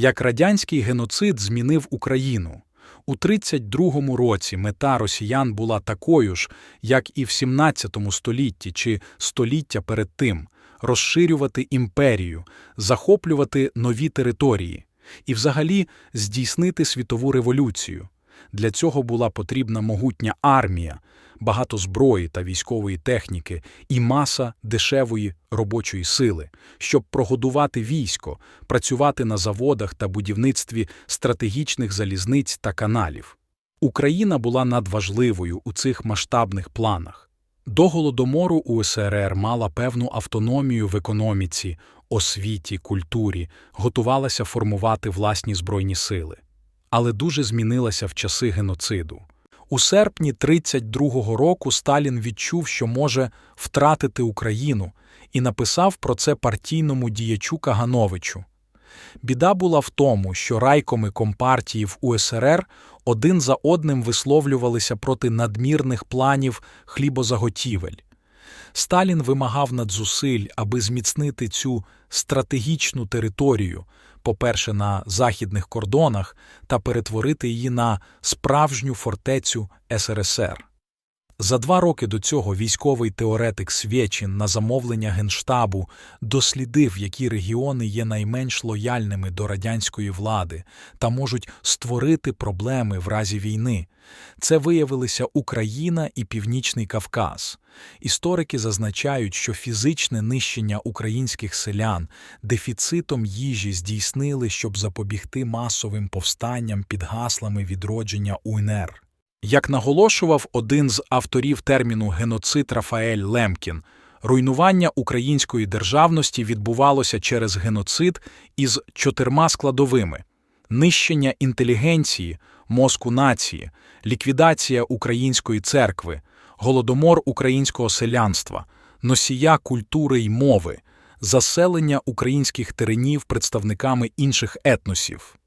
як радянський геноцид змінив Україну. У 32-му році мета росіян була такою ж, як і в 17 столітті чи століття перед тим – розширювати імперію, захоплювати нові території і взагалі здійснити світову революцію. Для цього була потрібна могутня армія, багато зброї та військової техніки і маса дешевої робочої сили, щоб прогодувати військо, працювати на заводах та будівництві стратегічних залізниць та каналів. Україна була надважливою у цих масштабних планах. До Голодомору УСРР мала певну автономію в економіці, освіті, культурі, готувалася формувати власні збройні сили. Але дуже змінилася в часи геноциду. У серпні 32-го року Сталін відчув, що може втратити Україну, і написав про це партійному діячу Кагановичу. Біда була в тому, що райкоми компартії в УСРР один за одним висловлювалися проти надмірних планів хлібозаготівель. Сталін вимагав надзусиль, аби зміцнити цю стратегічну територію, по-перше, на західних кордонах, та перетворити її на справжню фортецю СРСР. За два роки до цього військовий теоретик Свєчин на замовлення Генштабу дослідив, які регіони є найменш лояльними до радянської влади та можуть створити проблеми в разі війни. Це виявилися Україна і Північний Кавказ. Історики зазначають, що фізичне нищення українських селян дефіцитом їжі здійснили, щоб запобігти масовим повстанням під гаслами відродження УНР. Як наголошував один з авторів терміну геноцид Рафаель Лемкін, руйнування української державності відбувалося через геноцид із чотирма складовими: нищення інтелігенції, мозку нації, ліквідація української церкви, голодомор українського селянства, носія культури й мови, заселення українських теренів представниками інших етносів.